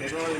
Eso lo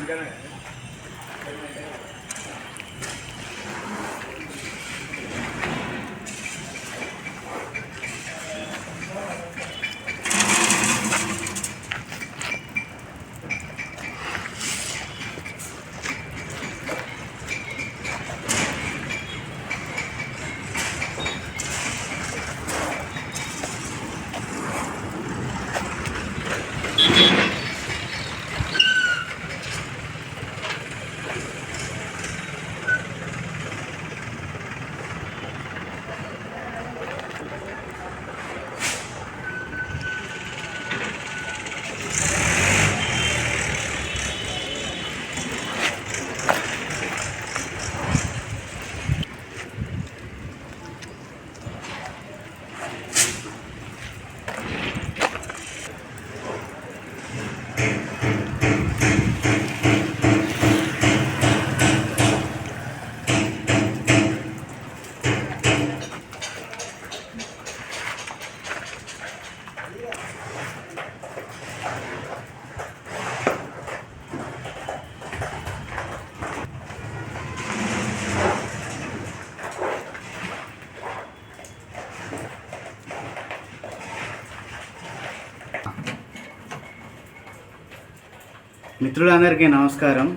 మిత్రులందరికీ నమస్కారం.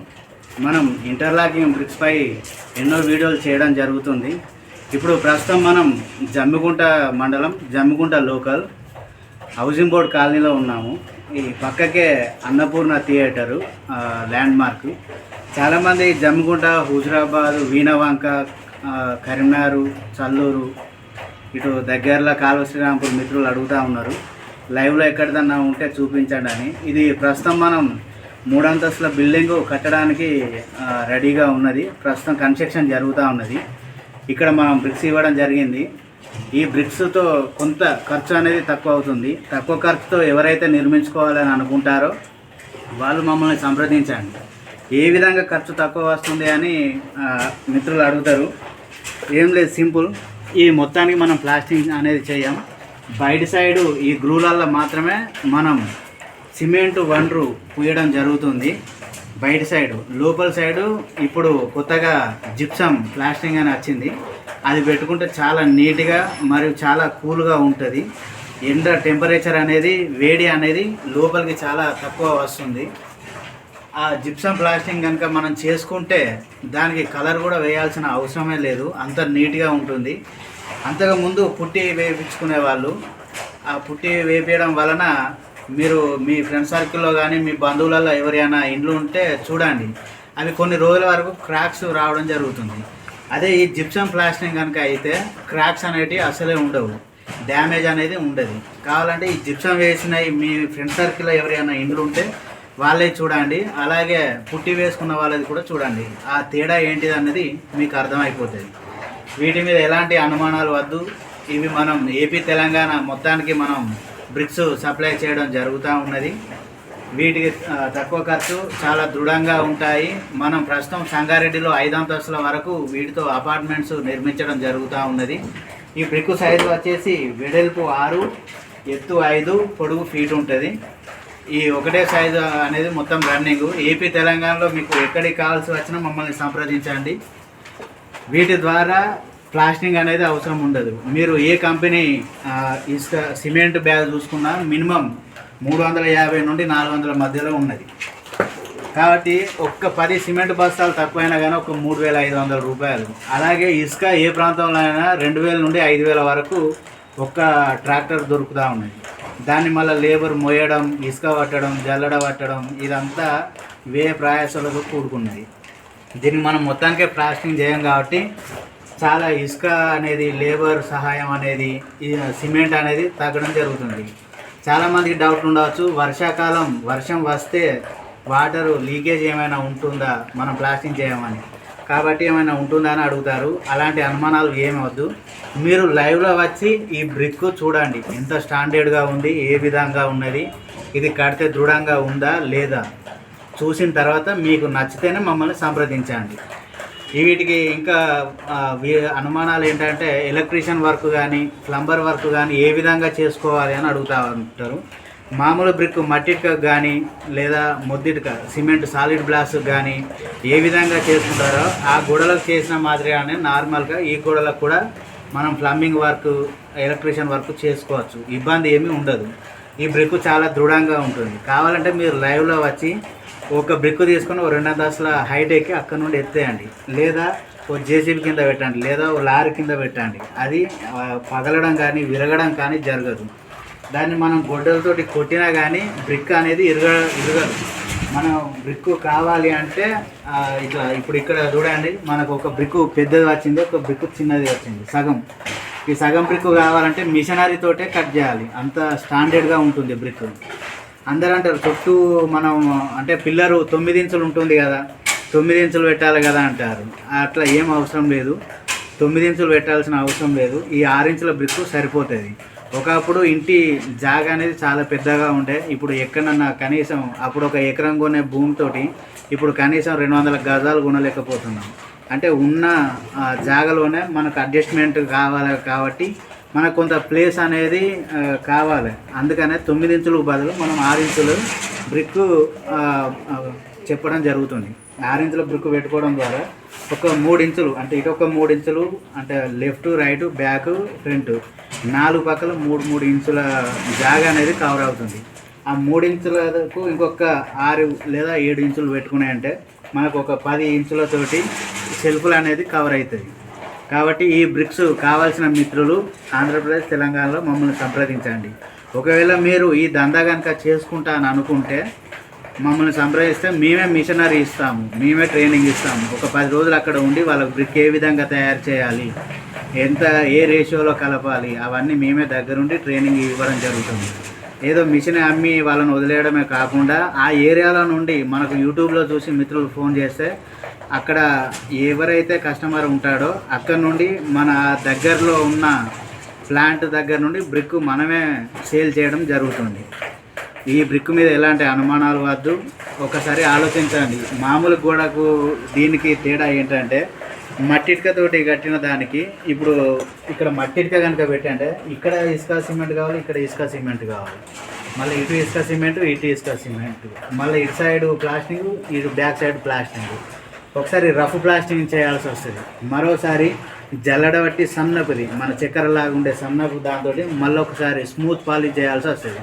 మనం ఇంటర్లాకింగ్ బ్రిక్స్పై ఎన్నో వీడియోలు చేయడం జరుగుతుంది. ఇప్పుడు ప్రస్తుతం మనం జమ్మిగుంట మండలం జమ్మిగుంట లోకల్ హౌసింగ్ బోర్డ్ కాలనీలో ఉన్నాము. ఈ పక్కకే అన్నపూర్ణ థియేటరు ల్యాండ్ మార్క్ చాలామంది జమ్మిగుంట హుజురాబాద్ వీణవంక కరీంనగర్ చల్లూరు ఇటు దగ్గరలో కాలువ శ్రీరాంపూర్ మిత్రులు అడుగుతూ ఉన్నారు. లైవ్లో ఎక్కడిదన్నా ఉంటే చూపించండి అని. ఇది ప్రస్తుతం మనం మూడంతస్తుల బిల్డింగ్ కట్టడానికి రెడీగా ఉన్నది. ప్రస్తుతం కన్స్ట్రక్షన్ జరుగుతూ ఉన్నది. ఇక్కడ మనం బ్రిక్స్ ఇవ్వడం జరిగింది. ఈ బ్రిక్స్తో కొంత ఖర్చు అనేది తక్కువ అవుతుంది. తక్కువ ఖర్చుతో ఎవరైతే నిర్మించుకోవాలని అనుకుంటారో వాళ్ళు మమ్మల్ని సంప్రదించండి. ఏ విధంగా ఖర్చు తక్కువ వస్తుంది అని మిత్రులు అడుగుతారు. ఏం లేదు సింపుల్. ఈ మొత్తానికి మనం ప్లాస్టింగ్ అనేది చేయం. బయట సైడు ఈ గ్రూలల్లో మాత్రమే మనం సిమెంట్ వండ్రు పూయడం జరుగుతుంది. బయట సైడు లోపల సైడు ఇప్పుడు కొత్తగా జిప్సం ప్లాస్టింగ్ అని వచ్చింది. అది పెట్టుకుంటే చాలా నీట్గా మరియు చాలా కూల్గా ఉంటుంది. ఎండ టెంపరేచర్ అనేది వేడి అనేది లోపలికి చాలా తక్కువ వస్తుంది. ఆ జిప్సం ప్లాస్టింగ్ కనుక మనం చేసుకుంటే దానికి కలర్ కూడా వేయాల్సిన అవసరమే లేదు. అంత నీట్గా ఉంటుంది. అంతకు ముందు పుట్టి వేయించుకునే వాళ్ళు ఆ పుట్టి వేపించడం వలన మీరు మీ ఫ్రెండ్ సర్కిల్లో కానీ మీ బంధువులలో ఎవరైనా ఇండ్లు ఉంటే చూడండి. అవి కొన్ని రోజుల వరకు క్రాక్స్ రావడం జరుగుతుంది. అదే ఈ జిప్సం ప్లాస్టింగ్ కనుక అయితే క్రాక్స్ అనేటివి అసలే ఉండవు. డ్యామేజ్ అనేది ఉండదు. కావాలంటే ఈ జిప్సం వేసిన మీ ఫ్రెండ్ సర్కిల్లో ఎవరైనా ఇండ్లు ఉంటే వాళ్ళే చూడండి. అలాగే పుట్టి వేసుకున్న వాళ్ళది కూడా చూడండి. ఆ తేడా ఏంటిది అన్నది మీకు అర్థమైపోతుంది. వీటి మీద ఎలాంటి అనుమానాలు వద్దు. ఇవి మనం ఏపీ తెలంగాణ మొత్తానికి మనం బ్రిక్స్ సప్లై చేయడం జరుగుతూ ఉన్నది. వీటికి తక్కువ ఖర్చు చాలా దృఢంగా ఉంటాయి. మనం ప్రస్తుతం సంగారెడ్డిలో ఐదు అంతస్తుల వరకు వీటితో అపార్ట్మెంట్స్ నిర్మించడం జరుగుతూ ఉన్నది. ఈ బ్రిక్ సైజు వచ్చేసి వెడల్పు ఆరు ఎత్తు ఐదు పొడుగు ఫీట్ ఉంటుంది. ఈ ఒకటే సైజు అనేది మొత్తం రన్నింగ్. ఏపీ తెలంగాణలో మీకు ఎక్కడికి కావాల్సి వచ్చినా మమ్మల్ని సంప్రదించండి. వీటి ద్వారా ప్లాస్టింగ్ అనేది అవసరం ఉండదు. మీరు ఏ కంపెనీ ఇసుక సిమెంట్ బ్యాగ్ చూసుకున్నా మినిమం మూడు వందల యాభై నుండి నాలుగు వందల మధ్యలో ఉన్నది. కాబట్టి ఒక్క పది సిమెంట్ బస్తాలు తక్కువైనా కానీ ఒక మూడు వేల ఐదు వందల రూపాయలు. అలాగే ఇసుక ఏ ప్రాంతంలో అయినా రెండు వేల నుండి ఐదు వేల వరకు ఒక్క ట్రాక్టర్ దొరుకుతూ ఉన్నది. దాన్ని మళ్ళీ లేబర్ మోయడం ఇసుక పట్టడం జల్లడ పట్టడం ఇదంతా వే ప్రయాసాలతో కూడుకున్నది. దీన్ని మనం మొత్తానికే ప్లాస్టింగ్ చేయం కాబట్టి చాలా ఇసుక అనేది లేబర్ సహాయం అనేది సిమెంట్ అనేది తగ్గడం జరుగుతుంది. చాలామందికి డౌట్ ఉండవచ్చు. వర్షాకాలం వర్షం వస్తే వాటర్ లీకేజ్ ఏమైనా ఉంటుందా? మనం ప్లాస్టింగ్ చేయమని. కాబట్టి ఏమైనా ఉంటుందా అని అడుగుతారు. అలాంటి అనుమానాలు ఏమవద్దు మీరు లైవ్లో వచ్చి ఈ బ్రిక్ చూడండి. ఎంత స్టాండర్డ్గా ఉంది ఏ విధంగా ఉన్నది ఇది కడితే దృఢంగా ఉందా లేదా? చూసిన తర్వాత మీకు నచ్చితేనే మమ్మల్ని సంప్రదించండి. వీటికి ఇంకా అనుమానాలు ఏంటంటే ఎలక్ట్రీషియన్ వర్క్ కానీ ప్లంబర్ వర్క్ కానీ ఏ విధంగా చేసుకోవాలి అని అడుగుతూ ఉంటారు. మామూలు బ్రిక్ మట్టిక కానీ లేదా మొద్దిటిక సిమెంట్ సాలిడ్ బ్లాస్ కానీ ఏ విధంగా చేసుకుంటారో ఆ గోడలకు చేసిన మాదిరిగానే నార్మల్గా ఈ గోడలకు కూడా మనం ప్లంబింగ్ వర్క్ ఎలక్ట్రీషియన్ వర్క్ చేసుకోవచ్చు. ఇబ్బంది ఏమీ ఉండదు. ఈ బ్రిక్ చాలా దృఢంగా ఉంటుంది. కావాలంటే మీరు లైవ్లో వచ్చి ఒక బ్రిక్ తీసుకొని ఒక రెండు అంతస్తుల హైట్ ఎక్కి అక్కడ నుండి ఎత్తేయండి. లేదా ఓ జేసీబీ కింద పెట్టండి లేదా ఓ లారీ కింద పెట్టండి. అది పగలడం కానీ విరగడం కానీ జరగదు. దాన్ని మనం గొడ్డలతోటి కొట్టినా కానీ బ్రిక్ అనేది ఇరగ ఇరగదు. మనం బ్రిక్ కావాలి అంటే ఇట్లా ఇప్పుడు ఇక్కడ చూడండి మనకు ఒక బ్రిక్ పెద్దది వచ్చింది ఒక బ్రిక్ చిన్నది వచ్చింది సగం. ఈ సగం బ్రిక్ కావాలంటే మిషనరీతోటే కట్ చేయాలి. అంత స్టాండర్డ్గా ఉంటుంది బ్రిక్. అందరూ అంటారు చుట్టూ మనం అంటే పిల్లరు తొమ్మిది ఇంచులు ఉంటుంది కదా తొమ్మిది ఇంచులు పెట్టాలి కదా అంటారు. అట్లా ఏం అవసరం లేదు. తొమ్మిది ఇంచులు పెట్టాల్సిన అవసరం లేదు. ఈ ఆరు ఇంచుల బ్రిక్ సరిపోతుంది. ఒకప్పుడు ఇంటి జాగా అనేది చాలా పెద్దగా ఉండే. ఇప్పుడు ఎక్కడన్నా కనీసం అప్పుడు ఒక ఎకరం కొనే భూమితోటి ఇప్పుడు కనీసం రెండు వందల గజాలు కొనలేకపోతున్నాం. అంటే ఉన్న ఆ, జాగాలోనే మనకు అడ్జస్ట్మెంట్ కావాలి కాబట్టి మనకు కొంత ప్లేస్ అనేది కావాలి. అందుకనే తొమ్మిది ఇంచులకు బదులు మనం ఆరు ఇంచులు బ్రిక్ చెప్పడం జరుగుతుంది. ఆరు ఇంచుల బ్రిక్ పెట్టుకోవడం ద్వారా ఒక మూడు ఇంచులు అంటే ఇటు ఒక మూడు ఇంచులు అంటే లెఫ్ట్ రైట్ బ్యాక్ ఫ్రంట్ నాలుగు పక్కల మూడు మూడు ఇంచుల జాగా అనేది కవర్ అవుతుంది. ఆ మూడు ఇంచులకు ఇంకొక ఆరు లేదా ఏడు ఇంచులు పెట్టుకున్నాయంటే మనకు ఒక పది ఇంచులతోటి సెల్ఫ్లు అనేది కవర్ అవుతుంది కాబట్టి ఈ బ్రిక్స్ కావాల్సిన మిత్రులు ఆంధ్రప్రదేశ్ తెలంగాణలో మమ్మల్ని సంప్రదించండి. ఒకవేళ మీరు ఈ దందా కనుక చేసుకుంటా అని అనుకుంటే మమ్మల్ని సంప్రదిస్తే మేమే మిషనరీ ఇస్తాము మేమే ట్రైనింగ్ ఇస్తాము. ఒక పది రోజులు అక్కడ ఉండి వాళ్ళకి బ్రిక్ ఏ విధంగా తయారు చేయాలి ఎంత ఏ రేషియోలో కలపాలి అవన్నీ మేమే దగ్గరుండి ట్రైనింగ్ ఇవ్వడం జరుగుతుంది. ఏదో మిషన్ అమ్మి వాళ్ళని వదిలేయడమే కాకుండా ఆ ఏరియాలో నుండి మనకు యూట్యూబ్లో చూసి మిత్రులు ఫోన్ చేస్తే అక్కడ ఎవరైతే కస్టమర్ ఉంటాడో అక్కడ నుండి మన దగ్గరలో ఉన్న ప్లాంట్ దగ్గర నుండి బ్రిక్ మనమే సేల్ చేయడం జరుగుతుంది. ఈ బ్రిక్ మీద ఎలాంటి అనుమానాలు వద్దు. ఒకసారి ఆలోచించండి. మామూలు గోడకు దీనికి తేడా ఏంటంటే మట్టిటికతోటి కట్టిన దానికి ఇప్పుడు ఇక్కడ మట్టిటిక కనుక పెట్టంటే ఇక్కడ ఇసుక సిమెంట్ కావాలి ఇక్కడ ఇసుక సిమెంట్ కావాలి. మళ్ళీ ఇటు ఇసుక సిమెంట్ ఇటు ఇసుక సిమెంట్. మళ్ళీ ఇటు సైడ్ ప్లాస్టింగ్ ఇటు బ్యాక్ సైడ్ ప్లాస్టింగ్. ఒకసారి రఫ్ ప్లాస్టింగ్ చేయాల్సి వస్తుంది. మరోసారి జల్లడబట్టి సన్నపుది మన చక్కెర లాగా ఉండే సన్నపు దాంతో మళ్ళీ ఒకసారి స్మూత్ పాలిష్ చేయాల్సి వస్తుంది.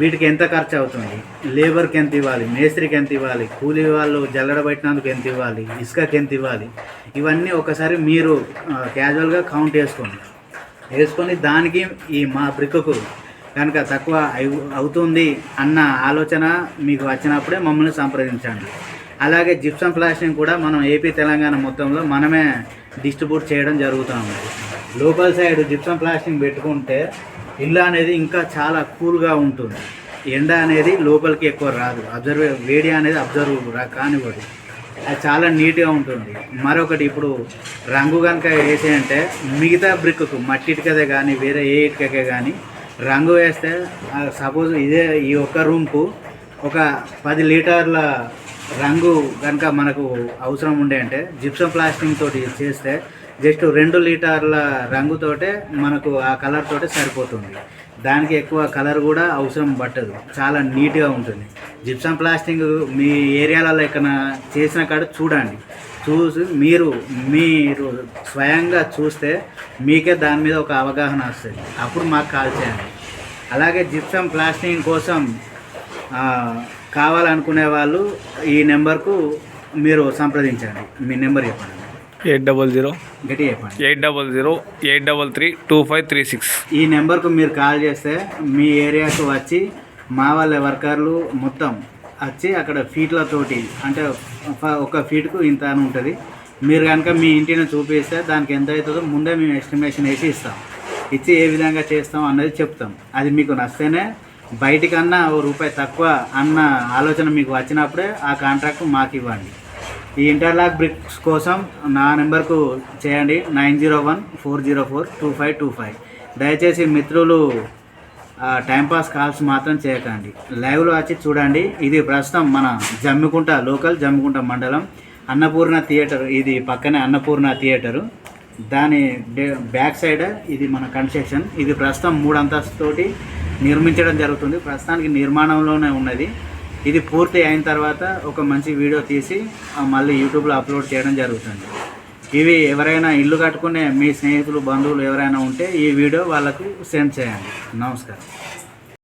వీటికి ఎంత ఖర్చు అవుతుంది? లేబర్కి ఎంత ఇవ్వాలి? మేస్త్రికి ఎంత ఇవ్వాలి? కూలీ వాళ్ళు జల్లడబెట్టినందుకు ఎంత ఇవ్వాలి? ఇసుకకి ఎంత ఇవ్వాలి? ఇవన్నీ ఒకసారి మీరు క్యాజువల్గా కౌంట్ చేసుకోండి. వేసుకొని దానికి ఈ మా బ్రిక్కు కనుక తక్కువ అవుతుంది అన్న ఆలోచన మీకు వచ్చినప్పుడే మమ్మల్ని సంప్రదించండి. అలాగే జిప్సం ప్లాస్టింగ్ కూడా మనం ఏపీ తెలంగాణ మొత్తంలో మనమే డిస్ట్రిబ్యూట్ చేయడం జరుగుతుంది లోకల్ సైడ్ జిప్సం ప్లాస్టింగ్ పెట్టుకుంటే ఇల్లు అనేది ఇంకా చాలా కూల్గా ఉంటుంది. ఎండ అనేది లోపలికి ఎక్కువ రాదు. అబ్జర్వ్ వేడి అనేది అబ్జర్వ్ రా కానివ్వదు. అది చాలా నీట్గా ఉంటుంది. మరొకటి ఇప్పుడు రంగు కనుక వేసేయంటే మిగతా బ్రిక్కు మట్టి ఇటుకదే కానీ వేరే ఏ ఇటుకకే కానీ రంగు వేస్తే సపోజ్ ఇదే ఈ ఒక్క రూమ్కు ఒక పది లీటర్ల రంగు కనుక మనకు అవసరం ఉండే అంటే జిప్సం ప్లాస్టింగ్ తోటి చేస్తే జస్ట్ రెండు లీటర్ల రంగుతోటే మనకు ఆ కలర్ తోటే సరిపోతుంది. దానికి ఎక్కువ కలర్ కూడా అవసరం పట్టదు. చాలా నీట్గా ఉంటుంది. జిప్సం ప్లాస్టింగ్ మీ ఏరియాలలో ఎక్కడ చేసిన కాడ చూడండి. చూసి మీరు మీరు స్వయంగా చూస్తే మీకే దాని మీద ఒక అవగాహన వస్తుంది. అప్పుడు మాకు కాల్ చేయండి. అలాగే జిప్సం ప్లాస్టింగ్ కోసం కావాలనుకునే వాళ్ళు ఈ నెంబర్కు మీరు సంప్రదించండి. మీ నెంబర్ చెప్పండి. ఎయిట్ డబల్ జీరో గట్టి చెప్పండి. Eight double zero eight double three two five three six. ఈ నెంబర్కు మీరు కాల్ చేస్తే మీ ఏరియాకు వచ్చి మా వాళ్ళ వర్కర్లు మొత్తం వచ్చి అక్కడ ఫీట్లతోటి అంటే ఒక- ఫీట్కు ఇంత అని ఉంటుంది. మీరు కనుక మీ ఇంటిని చూపిస్తే దానికి ఎంత అవుతుందో ముందే మేము ఎస్టిమేషన్ వేసి ఇస్తాం. ఇచ్చి ఏ విధంగా చేస్తాం అన్నది చెప్తాం. అది మీకు నచ్చితేనే బయటికన్నా ఓ రూపాయి తక్కువ అన్న ఆలోచన మీకు వచ్చినప్పుడే ఆ కాంట్రాక్ట్ మాకు ఇవ్వండి. ఈ ఇంటర్లాక్ బ్రిక్స్ కోసం నా నెంబర్కు చేయండి. Nine zero one four zero four two five two five. దయచేసి మిత్రులు టైంపాస్ కాల్స్ మాత్రం చేయకండి. లైవ్లో వచ్చి చూడండి. ఇది ప్రస్తుతం మన జమ్మికుంట లోకల్ జమ్మికుంట మండలం అన్నపూర్ణ థియేటర్. ఇది పక్కనే అన్నపూర్ణ థియేటరు. దాని బ్యాక్ సైడ్ ఇది మన కన్స్ట్రక్షన్. ఇది ప్రస్తుతం మూడు అంతస్తుతోటి నిర్మించడం జరుగుతుంది. ప్రస్తుతానికి నిర్మాణంలోనే ఉన్నది. ఇది పూర్తి అయిన తర్వాత ఒక మంచి వీడియో తీసి మళ్ళీ యూట్యూబ్లో అప్లోడ్ చేయడం జరుగుతుంది. ఇవి ఎవరైనా ఇల్లు కట్టుకునే మీ స్నేహితులు బంధువులు ఎవరైనా ఉంటే ఈ వీడియో వాళ్ళకు సెండ్ చేయండి. నమస్కారం.